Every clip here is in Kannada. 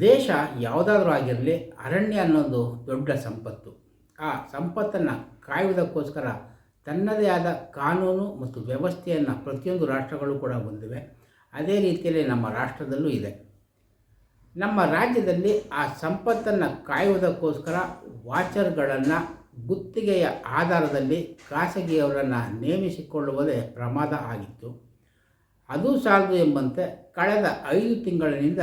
ದೇಶ ಯಾವುದಾದ್ರೂ ಆಗಿರಲಿ, ಅರಣ್ಯ ಅನ್ನೋದು ದೊಡ್ಡ ಸಂಪತ್ತು. ಆ ಸಂಪತ್ತನ್ನು ಕಾಯುವುದಕ್ಕೋಸ್ಕರ ತನ್ನದೇ ಆದ ಕಾನೂನು ಮತ್ತು ವ್ಯವಸ್ಥೆಯನ್ನು ಪ್ರತಿಯೊಂದು ರಾಷ್ಟ್ರಗಳು ಕೂಡ ಹೊಂದಿವೆ. ಅದೇ ರೀತಿಯಲ್ಲಿ ನಮ್ಮ ರಾಷ್ಟ್ರದಲ್ಲೂ ಇದೆ. ನಮ್ಮ ರಾಜ್ಯದಲ್ಲಿ ಆ ಸಂಪತ್ತನ್ನು ಕಾಯುವುದಕ್ಕೋಸ್ಕರ ವಾಚರ್ಗಳನ್ನು ಗುತ್ತಿಗೆಯ ಆಧಾರದಲ್ಲಿ ಖಾಸಗಿಯವರನ್ನು ನೇಮಿಸಿಕೊಳ್ಳುವುದೇ ಪ್ರಮಾದ ಆಗಿತ್ತು. ಅದು ಸಾಲದು ಎಂಬಂತೆ ಕಳೆದ ಐದು ತಿಂಗಳಿನಿಂದ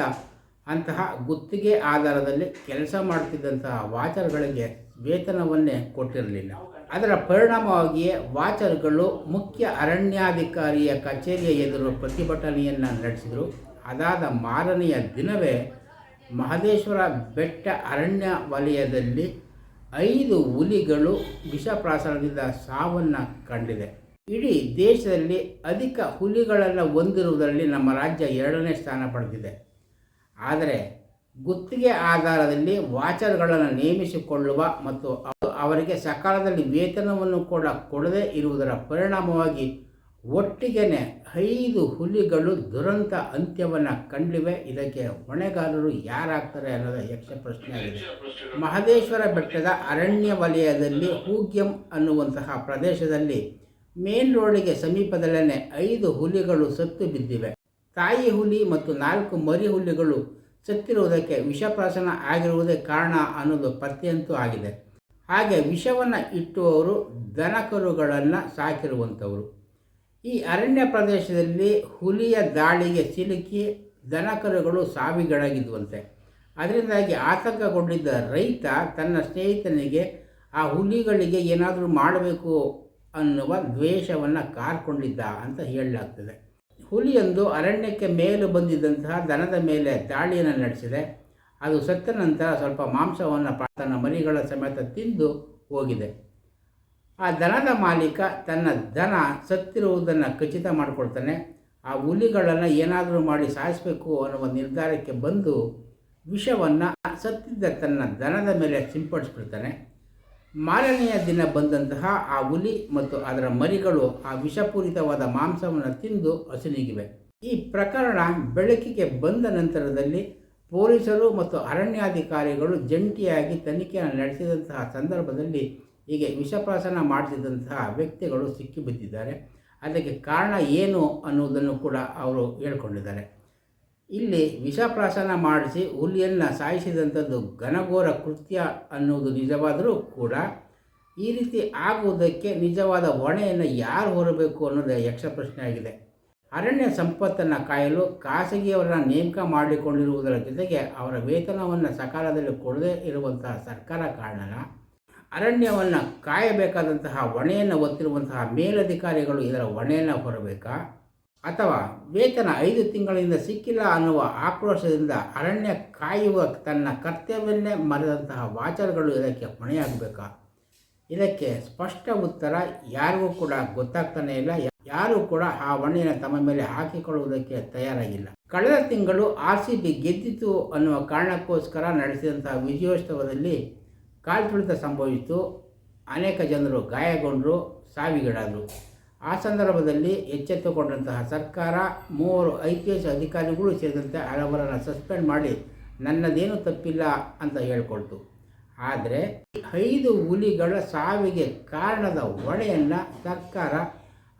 ಅಂತಹ ಗುತ್ತಿಗೆ ಆಧಾರದಲ್ಲಿ ಕೆಲಸ ಮಾಡುತ್ತಿದ್ದಂತಹ ವಾಚರ್ಗಳಿಗೆ ವೇತನವನ್ನೇ ಕೊಟ್ಟಿರಲಿಲ್ಲ. ಅದರ ಪರಿಣಾಮವಾಗಿಯೇ ವಾಚರ್ಗಳು ಮುಖ್ಯ ಅರಣ್ಯಾಧಿಕಾರಿಯ ಕಚೇರಿಯ ಎದುರು ಪ್ರತಿಭಟನೆಯನ್ನು ನಡೆಸಿದರು. ಅದಾದ ಮಾರನೆಯ ದಿನವೇ ಮಹದೇಶ್ವರ ಬೆಟ್ಟ ಅರಣ್ಯ ವಲಯದಲ್ಲಿ ಐದು ಹುಲಿಗಳು ವಿಷಪ್ರಾಸನದಿಂದ ಸಾವನ್ನು ಕಂಡಿದೆ. ಇಡೀ ದೇಶದಲ್ಲಿ ಅಧಿಕ ಹುಲಿಗಳನ್ನು ಹೊಂದಿರುವುದರಲ್ಲಿ ನಮ್ಮ ರಾಜ್ಯ ಎರಡನೇ ಸ್ಥಾನ ಪಡೆದಿದೆ. ಆದರೆ ಗುತ್ತಿಗೆ ಆಧಾರದಲ್ಲಿ ವಾಚರ್ಗಳನ್ನು ನೇಮಿಸಿಕೊಳ್ಳುವ ಮತ್ತು ಅವ- ಅವರಿಗೆ ಸಕಾಲದಲ್ಲಿ ವೇತನವನ್ನು ಕೂಡ ಕೊಡದೇ ಇರುವುದರ ಪರಿಣಾಮವಾಗಿ ಒಟ್ಟಿಗೆನೆ ಐದು ಹುಲಿಗಳು ದುರಂತ ಅಂತ್ಯವನ್ನು ಕಂಡಿವೆ. ಇದಕ್ಕೆ ಹೊಣೆಗಾರರು ಯಾರಾಗ್ತಾರೆ ಅನ್ನೋದು ಯಕ್ಷ ಪ್ರಶ್ನೆ ಆಗಿದೆ ಮಹದೇಶ್ವರ ಬೆಟ್ಟದ ಅರಣ್ಯ ವಲಯದಲ್ಲಿ ಹೂಗ್ಯಂ ಅನ್ನುವಂತಹ ಪ್ರದೇಶದಲ್ಲಿ ಮೇನ್ ರೋಡಿಗೆ ಸಮೀಪದಲ್ಲೇ ಐದು ಹುಲಿಗಳು ಸತ್ತು ಬಿದ್ದಿವೆ. ತಾಯಿ ಹುಲಿ ಮತ್ತು ನಾಲ್ಕು ಮರಿ ಹುಲಿಗಳು ಸತ್ತಿರುವುದಕ್ಕೆ ವಿಷಪ್ರಾಶನ ಆಗಿರುವುದೇ ಕಾರಣ ಅನ್ನೋದು ಪತ್ತೆಯಂತೂ ಆಗಿದೆ. ಹಾಗೆ ವಿಷವನ್ನು ಇಟ್ಟುವವರು ದನಕರುಗಳನ್ನು ಸಾಕಿರುವಂಥವರು. ಈ ಅರಣ್ಯ ಪ್ರದೇಶದಲ್ಲಿ ಹುಲಿಯ ದಾಳಿಗೆ ಸಿಲುಕಿ ದನಕರುಗಳು ಸಾವಿಗೀಡಾಗಿದ್ವಂತೆ ಅದರಿಂದಾಗಿ ಆತಂಕಗೊಂಡಿದ್ದ ರೈತ ತನ್ನ ಸ್ನೇಹಿತನಿಗೆ ಆ ಹುಲಿಗಳಿಗೆ ಏನಾದರೂ ಮಾಡಬೇಕು ಅನ್ನುವ ದ್ವೇಷವನ್ನು ಕಾರ್ಕೊಂಡಿದ್ದ ಅಂತ ಹೇಳಲಾಗ್ತದೆ. ಹುಲಿಯೊಂದು ಅರಣ್ಯಕ್ಕೆ ಮೇಲು ಬಂದಿದ್ದಂತಹ ದನದ ಮೇಲೆ ದಾಳಿಯನ್ನು ನಡೆಸಿದೆ. ಅದು ಸತ್ತ ನಂತರ ಸ್ವಲ್ಪ ಮಾಂಸವನ್ನು ತನ್ನ ಮರಿಗಳ ಸಮೇತ ತಿಂದು ಹೋಗಿದೆ. ಆ ದನದ ಮಾಲೀಕ ತನ್ನ ದನ ಸತ್ತಿರುವುದನ್ನು ಖಚಿತ ಮಾಡಿಕೊಳ್ತಾನೆ. ಆ ಹುಲಿಗಳನ್ನು ಏನಾದರೂ ಮಾಡಿ ಸಾಯಿಸಬೇಕು ಅನ್ನುವ ನಿರ್ಧಾರಕ್ಕೆ ಬಂದು ವಿಷವನ್ನು ಸತ್ತಿದ್ದ ತನ್ನ ದನದ ಮೇಲೆ ಸಿಂಪಡಿಸ್ಬಿಡ್ತಾನೆ. ಮಾರನೆಯ ದಿನ ಬಂದಂತಹ ಆ ಹುಲಿ ಮತ್ತು ಅದರ ಮರಿಗಳು ಆ ವಿಷಪೂರಿತವಾದ ಮಾಂಸವನ್ನು ತಿಂದು ಹಸಿನಿಗಿವೆ. ಈ ಪ್ರಕರಣ ಬೆಳಕಿಗೆ ಬಂದ ನಂತರದಲ್ಲಿ ಪೊಲೀಸರು ಮತ್ತು ಅರಣ್ಯಾಧಿಕಾರಿಗಳು ಜಂಟಿಯಾಗಿ ತನಿಖೆಯನ್ನು ನಡೆಸಿದಂತಹ ಸಂದರ್ಭದಲ್ಲಿ ಹೀಗೆ ವಿಷಪ್ರಾಸನ ಮಾಡಿಸಿದಂತಹ ವ್ಯಕ್ತಿಗಳು ಸಿಕ್ಕಿಬಿದ್ದಿದ್ದಾರೆ. ಅದಕ್ಕೆ ಕಾರಣ ಏನು ಅನ್ನುವುದನ್ನು ಕೂಡ ಅವರು ಹೇಳ್ಕೊಂಡಿದ್ದಾರೆ. ಇಲ್ಲಿ ವಿಷಪ್ರಾಶನ ಮಾಡಿಸಿ ಹುಲಿಯನ್ನು ಸಾಯಿಸಿದಂಥದ್ದು ಘನಘೋರ ಕೃತ್ಯ ಅನ್ನುವುದು ನಿಜವಾದರೂ ಕೂಡ ಈ ರೀತಿ ಆಗುವುದಕ್ಕೆ ನಿಜವಾದ ಹೊಣೆಯನ್ನು ಯಾರು ಹೊರಬೇಕು ಅನ್ನೋದೇ ಯಕ್ಷ ಪ್ರಶ್ನೆಯಾಗಿದೆ. ಅರಣ್ಯ ಸಂಪತ್ತನ್ನು ಕಾಯಲು ಖಾಸಗಿಯವರನ್ನ ನೇಮಕ ಮಾಡಿಕೊಂಡಿರುವುದರ ಜೊತೆಗೆ ಅವರ ವೇತನವನ್ನು ಸಕಾಲದಲ್ಲಿ ಕೊಡದೇ ಇರುವಂತಹ ಸರ್ಕಾರ ಕಾರಣನ ಅರಣ್ಯವನ್ನು ಕಾಯಬೇಕಾದಂತಹ ಹೊಣೆಯನ್ನು ಹೊತ್ತಿರುವಂತಹ ಮೇಲಧಿಕಾರಿಗಳು ಇದರ ಹೊಣೆಯನ್ನು ಹೊರಬೇಕಾ? ಅಥವಾ ವೇತನ ಐದು ತಿಂಗಳಿಂದ ಸಿಕ್ಕಿಲ್ಲ ಅನ್ನುವ ಆಕ್ರೋಶದಿಂದ ಅರಣ್ಯ ಕಾಯುವ ತನ್ನ ಕರ್ತವ್ಯವನ್ನೇ ಮರೆದಂತಹ ವಾಚರ್ಗಳು ಇದಕ್ಕೆ ಹೊಣೆಯಾಗಬೇಕಾ? ಇದಕ್ಕೆ ಸ್ಪಷ್ಟ ಉತ್ತರ ಯಾರಿಗೂ ಕೂಡ ಗೊತ್ತಾಗ್ತಾನೆ ಇಲ್ಲ. ಯಾರೂ ಕೂಡ ಆ ಹೊಣೆಯನ್ನು ತಮ್ಮ ಮೇಲೆ ಹಾಕಿಕೊಳ್ಳುವುದಕ್ಕೆ ತಯಾರಾಗಿಲ್ಲ. ಕಳೆದ ತಿಂಗಳು ಆರ್ ಸಿ ಬಿ ಗೆದ್ದಿತು ಅನ್ನುವ ಕಾರಣಕ್ಕೋಸ್ಕರ ನಡೆಸಿದಂತಹ ವಿಜಯೋತ್ಸವದಲ್ಲಿ ಕಾಲ್ತುಳಿತ ಸಂಭವಿಸಿತು. ಅನೇಕ ಜನರು ಗಾಯಗೊಂಡರು, ಸಾವಿಗೀಡಾದರು. ಆ ಸಂದರ್ಭದಲ್ಲಿ ಎಚ್ಚೆತ್ತುಕೊಂಡಂತಹ ಸರ್ಕಾರ ಮೂವರು ಐ ಪಿ ಎಸ್ ಅಧಿಕಾರಿಗಳು ಸೇರಿದಂತೆ ಹಲವರನ್ನು ಸಸ್ಪೆಂಡ್ ಮಾಡಿ, ನನ್ನದೇನು ತಪ್ಪಿಲ್ಲ ಅಂತ ಹೇಳ್ಕೊಳ್ತು. ಆದರೆ ಐದು ಹುಲಿಗಳ ಸಾವಿಗೆ ಕಾರಣದ ಹೊಣೆಯನ್ನು ಸರ್ಕಾರ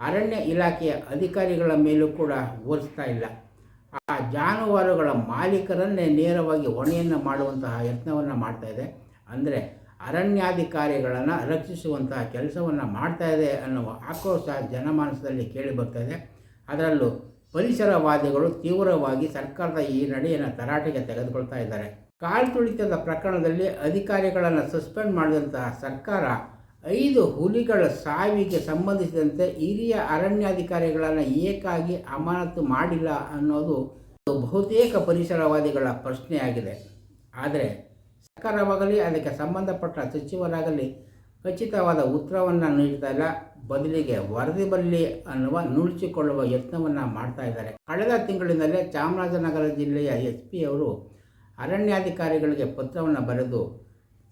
ಅರಣ್ಯ ಇಲಾಖೆಯ ಅಧಿಕಾರಿಗಳ ಮೇಲೂ ಕೂಡ ಹೋಲಿಸ್ತಾ ಇಲ್ಲ. ಆ ಜಾನುವಾರುಗಳ ಮಾಲೀಕರನ್ನೇ ನೇರವಾಗಿ ಹೊಣೆಯನ್ನು ಮಾಡುವಂತಹ ಯತ್ನವನ್ನು ಮಾಡ್ತಾ ಇದೆ. ಅಂದರೆ ಅರಣ್ಯಾಧಿಕಾರಿಗಳನ್ನು ರಕ್ಷಿಸುವಂತಹ ಕೆಲಸವನ್ನು ಮಾಡ್ತಾ ಇದೆ ಅನ್ನುವ ಆಕ್ರೋಶ ಜನಮಾನಸದಲ್ಲಿ ಕೇಳಿ ಬರ್ತಾ ಇದೆ. ಅದರಲ್ಲೂ ಪರಿಸರವಾದಿಗಳು ತೀವ್ರವಾಗಿ ಸರ್ಕಾರದ ಈ ನಡೆಯನ್ನು ತರಾಟೆಗೆ ತೆಗೆದುಕೊಳ್ತಾ ಇದ್ದಾರೆ. ಕಾಲ್ತುಳಿತದ ಪ್ರಕರಣದಲ್ಲಿ ಅಧಿಕಾರಿಗಳನ್ನು ಸಸ್ಪೆಂಡ್ ಮಾಡಿದಂತಹ ಸರ್ಕಾರ ಐದು ಹುಲಿಗಳ ಸಾವಿಗೆ ಸಂಬಂಧಿಸಿದಂತೆ ಹಿರಿಯ ಅರಣ್ಯಾಧಿಕಾರಿಗಳನ್ನು ಏಕಾಗಿ ಅಮಾನತು ಮಾಡಿಲ್ಲ ಅನ್ನೋದು ಬಹುತೇಕ ಪರಿಸರವಾದಿಗಳ ಪ್ರಶ್ನೆಯಾಗಿದೆ. ಆದರೆ ಸರ್ಕಾರವಾಗಲಿ ಅದಕ್ಕೆ ಸಂಬಂಧಪಟ್ಟ ಸಚಿವರಾಗಲಿ ಖಚಿತವಾದ ಉತ್ತರವನ್ನು ನೀಡ್ತಾ ಇಲ್ಲ. ಬದಲಿಗೆ ವರದಿ ಬರಲಿ ಅನ್ನುವ ನುಣುಚಿಕೊಳ್ಳುವ ಯತ್ನವನ್ನು ಮಾಡ್ತಾ ಇದ್ದಾರೆ. ಕಳೆದ ತಿಂಗಳಿನಲ್ಲೇ ಚಾಮರಾಜನಗರ ಜಿಲ್ಲೆಯ ಎಸ್ ಪಿ ಅವರು ಅರಣ್ಯಾಧಿಕಾರಿಗಳಿಗೆ ಪತ್ರವನ್ನು ಬರೆದು,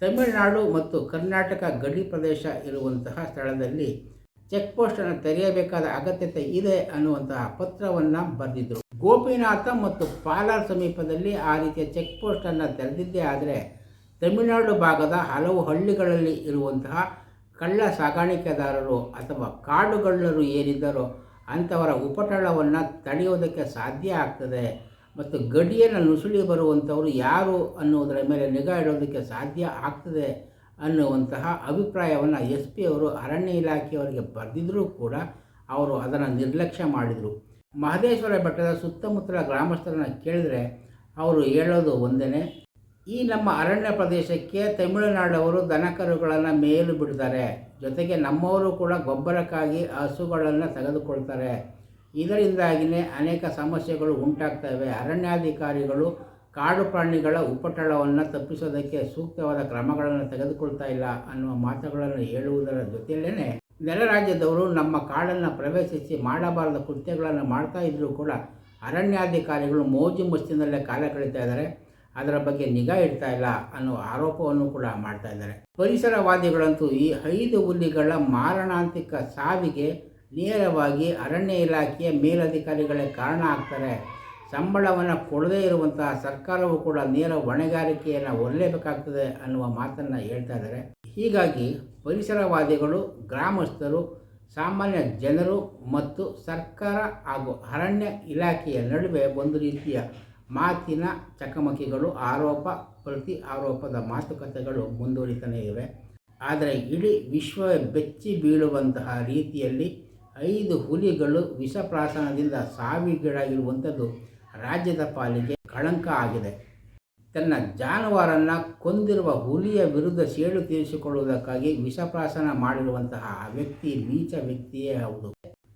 ತಮಿಳುನಾಡು ಮತ್ತು ಕರ್ನಾಟಕ ಗಡಿ ಪ್ರದೇಶ ಇರುವಂತಹ ಸ್ಥಳದಲ್ಲಿ ಚೆಕ್ ಪೋಸ್ಟನ್ನು ತೆರೆಯಬೇಕಾದ ಅಗತ್ಯತೆ ಇದೆ ಅನ್ನುವಂತಹ ಪತ್ರವನ್ನು ಬರೆದಿದ್ದರು ಗೋಪಿನಾಥ ಮತ್ತು ಪಾಲಾರ್ ಸಮೀಪದಲ್ಲಿ ಆ ರೀತಿಯ ಚೆಕ್ ಪೋಸ್ಟನ್ನು ತೆರೆದಿದ್ದೇ ಆದರೆ ತಮಿಳುನಾಡು ಭಾಗದ ಹಲವು ಹಳ್ಳಿಗಳಲ್ಲಿ ಇರುವಂತಹ ಕಳ್ಳ ಸಾಗಾಣಿಕೆದಾರರು ಅಥವಾ ಕಾಡುಗಳ್ಳರು ಏನಿದ್ದರೋ ಅಂಥವರ ಉಪಟಳವನ್ನು ತಡೆಯೋದಕ್ಕೆ ಸಾಧ್ಯ ಆಗ್ತದೆ. ಮತ್ತು ಗಡಿಯನ್ನು ನುಸುಳಿ ಬರುವಂಥವರು ಯಾರು ಅನ್ನುವುದರ ಮೇಲೆ ನಿಗಾ ಇಡೋದಕ್ಕೆ ಸಾಧ್ಯ ಆಗ್ತದೆ ಅನ್ನುವಂತಹ ಅಭಿಪ್ರಾಯವನ್ನು ಎಸ್ ಪಿ ಅವರು ಅರಣ್ಯ ಇಲಾಖೆಯವರಿಗೆ ಬರೆದಿದ್ದರೂ ಕೂಡ ಅವರು ಅದನ್ನು ನಿರ್ಲಕ್ಷ್ಯ ಮಾಡಿದರು. ಮಹದೇಶ್ವರ ಬೆಟ್ಟದ ಸುತ್ತಮುತ್ತಲ ಗ್ರಾಮಸ್ಥರನ್ನು ಕೇಳಿದರೆ ಅವರು ಹೇಳೋದು ಒಂದೇ ಈ ನಮ್ಮ ಅರಣ್ಯ ಪ್ರದೇಶಕ್ಕೆ ತಮಿಳುನಾಡವರು ದನಕರುಗಳನ್ನು ಮೇಲು ಬಿಡ್ತಾರೆ. ಜೊತೆಗೆ ನಮ್ಮವರು ಕೂಡ ಗೊಬ್ಬರಕ್ಕಾಗಿ ಹಸುಗಳನ್ನು ತೆಗೆದುಕೊಳ್ತಾರೆ. ಇದರಿಂದಾಗಿಯೇ ಅನೇಕ ಸಮಸ್ಯೆಗಳು ಉಂಟಾಗ್ತವೆ. ಅರಣ್ಯಾಧಿಕಾರಿಗಳು ಕಾಡು ಪ್ರಾಣಿಗಳ ಉಪಟಳವನ್ನು ತಪ್ಪಿಸೋದಕ್ಕೆ ಸೂಕ್ತವಾದ ಕ್ರಮಗಳನ್ನು ತೆಗೆದುಕೊಳ್ತಾ ಇಲ್ಲ ಅನ್ನುವ ಮಾತುಗಳನ್ನು ಹೇಳುವುದರ ಜೊತೆಯಲ್ಲೇ ನೆಲ ರಾಜ್ಯದವರು ನಮ್ಮ ಕಾಡನ್ನು ಪ್ರವೇಶಿಸಿ ಮಾಡಬಾರದ ಕೃತ್ಯಗಳನ್ನು ಮಾಡ್ತಾ ಇದ್ದರೂ ಕೂಡ ಅರಣ್ಯಾಧಿಕಾರಿಗಳು ಮೋಜು ಮಸ್ತಿನಲ್ಲೇ ಕಾಲ ಕಳೀತಾ ಇದ್ದಾರೆ. ಅದರ ಬಗ್ಗೆ ನಿಗಾ ಇಡ್ತಾ ಇಲ್ಲ ಅನ್ನೋ ಆರೋಪವನ್ನು ಕೂಡ ಮಾಡ್ತಾ ಇದ್ದಾರೆ. ಪರಿಸರವಾದಿಗಳಂತೂ ಈ ಐದು ಹುಲಿಗಳ ಮಾರಣಾಂತಿಕ ಸಾವಿಗೆ ನೇರವಾಗಿ ಅರಣ್ಯ ಇಲಾಖೆಯ ಮೇಲಧಿಕಾರಿಗಳೇ ಕಾರಣ ಆಗ್ತಾರೆ. ಸಂಬಳವನ್ನು ಕೊಡದೇ ಇರುವಂತಹ ಸರ್ಕಾರವು ಕೂಡ ನೇರ ಹೊಣೆಗಾರಿಕೆಯನ್ನು ಹೊರಲೇಬೇಕಾಗ್ತದೆ ಅನ್ನುವ ಮಾತನ್ನು ಹೇಳ್ತಾ ಇದ್ದಾರೆ. ಹೀಗಾಗಿ ಪರಿಸರವಾದಿಗಳು, ಗ್ರಾಮಸ್ಥರು, ಸಾಮಾನ್ಯ ಜನರು ಮತ್ತು ಸರ್ಕಾರ ಹಾಗೂ ಅರಣ್ಯ ಇಲಾಖೆಯ ನಡುವೆ ಒಂದು ರೀತಿಯ ಮಾತಿನ ಚಕಮಕಿಗಳು, ಆರೋಪ ಪ್ರತಿ ಆರೋಪದ ಮಾತುಕತೆಗಳು ಮುಂದುವರಿತಾನೇ ಇವೆ. ಆದರೆ ಇಡೀ ವಿಶ್ವ ಬೆಚ್ಚಿ ಬೀಳುವಂತಹ ರೀತಿಯಲ್ಲಿ ಐದು ಹುಲಿಗಳು ವಿಷಪ್ರಾಸನದಿಂದ ಸಾವಿಗೀಡಾಗಿರುವಂಥದ್ದು ರಾಜ್ಯದ ಪಾಲಿಗೆ ಕಳಂಕ ಆಗಿದೆ. ತನ್ನ ಜಾನುವಾರನ್ನು ಕೊಂದಿರುವ ಹುಲಿಯ ವಿರುದ್ಧ ಸೇಡು ತೀರಿಸಿಕೊಳ್ಳುವುದಕ್ಕಾಗಿ ವಿಷಪ್ರಾಸನ ಮಾಡಿರುವಂತಹ ವ್ಯಕ್ತಿ, ನೀಚ ವ್ಯಕ್ತಿಯೇ ಹೌದು.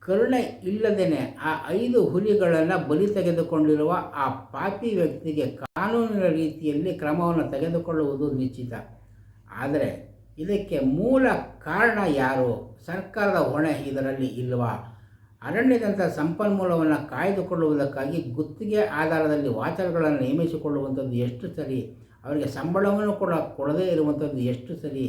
ಕರುಣೆ ಇಲ್ಲದೇನೆ ಆ ಐದು ಹುಲಿಗಳನ್ನು ಬಲಿ ತೆಗೆದುಕೊಂಡಿರುವ ಆ ಪಾಪಿ ವ್ಯಕ್ತಿಗೆ ಕಾನೂನಿನ ರೀತಿಯಲ್ಲಿ ಕ್ರಮವನ್ನು ತೆಗೆದುಕೊಳ್ಳುವುದು ನಿಶ್ಚಿತ. ಆದರೆ ಇದಕ್ಕೆ ಮೂಲ ಕಾರಣ ಯಾರು? ಸರ್ಕಾರದ ಹೊಣೆ ಇದರಲ್ಲಿ ಇಲ್ವಾ? ಅರಣ್ಯದಂಥ ಸಂಪನ್ಮೂಲವನ್ನು ಕಾಯ್ದುಕೊಳ್ಳುವುದಕ್ಕಾಗಿ ಗುತ್ತಿಗೆ ಆಧಾರದಲ್ಲಿ ವಾಚರ್ಗಳನ್ನು ನೇಮಿಸಿಕೊಳ್ಳುವಂಥದ್ದು ಎಷ್ಟು ಸರಿ? ಅವರಿಗೆ ಸಂಬಳವನ್ನು ಕೂಡ ಕೊಡದೇ ಇರುವಂಥದ್ದು ಎಷ್ಟು ಸರಿ?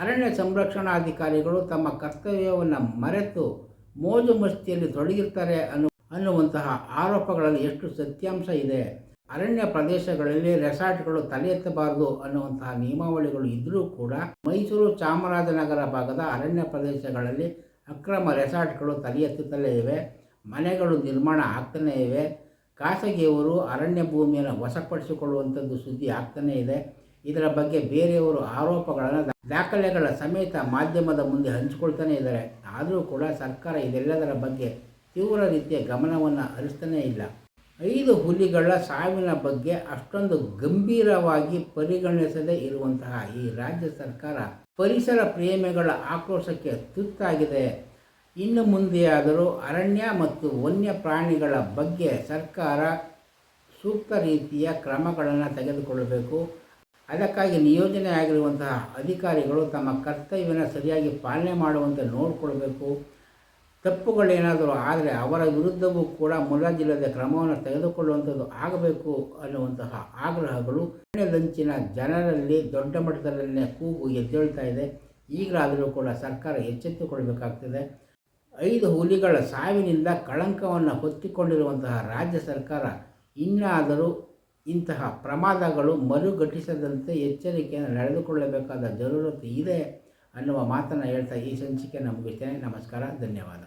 ಅರಣ್ಯ ಸಂರಕ್ಷಣಾಧಿಕಾರಿಗಳು ತಮ್ಮ ಕರ್ತವ್ಯವನ್ನು ಮರೆತು ಮೋಜು ಮಸ್ತಿಯಲ್ಲಿ ತೊಡಗಿರ್ತಾರೆ ಅನ್ನು ಅನ್ನುವಂತಹ ಆರೋಪಗಳಲ್ಲಿ ಎಷ್ಟು ಸತ್ಯಾಂಶ ಇದೆ. ಅರಣ್ಯ ಪ್ರದೇಶಗಳಲ್ಲಿ ರೆಸಾರ್ಟ್ಗಳು ತಲೆ ಎತ್ತಬಾರದು ಅನ್ನುವಂತಹ ನಿಯಮಾವಳಿಗಳು ಇದ್ದರೂ ಕೂಡ ಮೈಸೂರು ಚಾಮರಾಜನಗರ ಭಾಗದ ಅರಣ್ಯ ಪ್ರದೇಶಗಳಲ್ಲಿ ಅಕ್ರಮ ರೆಸಾರ್ಟ್ಗಳು ತಲೆ ಎತ್ತುತ್ತಲೇ ಇವೆ. ಮನೆಗಳು ನಿರ್ಮಾಣ ಆಗ್ತಾನೇ ಇವೆ. ಖಾಸಗಿಯವರು ಅರಣ್ಯ ಭೂಮಿಯನ್ನು ವಶಪಡಿಸಿಕೊಳ್ಳುವಂಥದ್ದು ಸುದ್ದಿ ಆಗ್ತಾನೇ ಇದೆ. ಇದರ ಬಗ್ಗೆ ಬೇರೆಯವರು ಆರೋಪಗಳನ್ನು ದಾಖಲೆಗಳ ಸಮೇತ ಮಾಧ್ಯಮದ ಮುಂದೆ ಹಂಚಿಕೊಳ್ತಾನೆ ಇದ್ದಾರೆ. ಆದರೂ ಕೂಡ ಸರ್ಕಾರ ಇದೆಲ್ಲದರ ಬಗ್ಗೆ ತೀವ್ರ ರೀತಿಯ ಗಮನವನ್ನು ಹರಿಸ್ತಾನೇ ಇಲ್ಲ. ಐದು ಹುಲಿಗಳ ಸಾವಿನ ಬಗ್ಗೆ ಅಷ್ಟೊಂದು ಗಂಭೀರವಾಗಿ ಪರಿಗಣಿಸದೇ ಇರುವಂತಹ ಈ ರಾಜ್ಯ ಸರ್ಕಾರ ಪರಿಸರ ಪ್ರೇಮಿಗಳ ಆಕ್ರೋಶಕ್ಕೆ ತುತ್ತಾಗಿದೆ. ಇನ್ನು ಮುಂದೆಯಾದರೂ ಅರಣ್ಯ ಮತ್ತು ವನ್ಯ ಪ್ರಾಣಿಗಳ ಬಗ್ಗೆ ಸರ್ಕಾರ ಸೂಕ್ತ ರೀತಿಯ ಕ್ರಮಗಳನ್ನು ತೆಗೆದುಕೊಳ್ಳಬೇಕು. ಅದಕ್ಕಾಗಿ ನಿಯೋಜನೆ ಆಗಿರುವಂತಹ ಅಧಿಕಾರಿಗಳು ತಮ್ಮ ಕರ್ತವ್ಯನ ಸರಿಯಾಗಿ ಪಾಲನೆ ಮಾಡುವಂತೆ ನೋಡಿಕೊಳ್ಬೇಕು. ತಪ್ಪುಗಳೇನಾದರೂ ಆದರೆ ಅವರ ವಿರುದ್ಧವೂ ಕೂಡ ಮುಲಾಜಿಲ್ಲದೆ ಕ್ರಮವನ್ನು ತೆಗೆದುಕೊಳ್ಳುವಂಥದ್ದು ಆಗಬೇಕು ಅನ್ನುವಂತಹ ಆಗ್ರಹಗಳು. ಲಂಚಿನ ಜನರಲ್ಲಿ ದೊಡ್ಡ ಮಟ್ಟದಲ್ಲೇ ಕೂಗು ಎದ್ದೇಳ್ತಾ ಇದೆ. ಈಗಲಾದರೂ ಕೂಡ ಸರ್ಕಾರ ಎಚ್ಚೆತ್ತುಕೊಳ್ಬೇಕಾಗ್ತದೆ. ಐದು ಹುಲಿಗಳ ಸಾವಿನಿಂದ ಕಳಂಕವನ್ನು ಹೊತ್ತಿಕೊಂಡಿರುವಂತಹ ರಾಜ್ಯ ಸರ್ಕಾರ ಇನ್ನಾದರೂ ಇಂತಹ ಪ್ರಮಾದಗಳು ಮರುಘಟಿಸದಂತೆ ಎಚ್ಚರಿಕೆಯನ್ನು ನಡೆದುಕೊಳ್ಳಬೇಕಾದ ಜರೂರತ್ತು ಇದೆ ಅನ್ನುವ ಮಾತನ್ನು ಹೇಳ್ತಾ ಈ ಸಂಚಿಕೆ ಮುಗಿಸ್ತೇನೆ ನಮಸ್ಕಾರ, ಧನ್ಯವಾದ.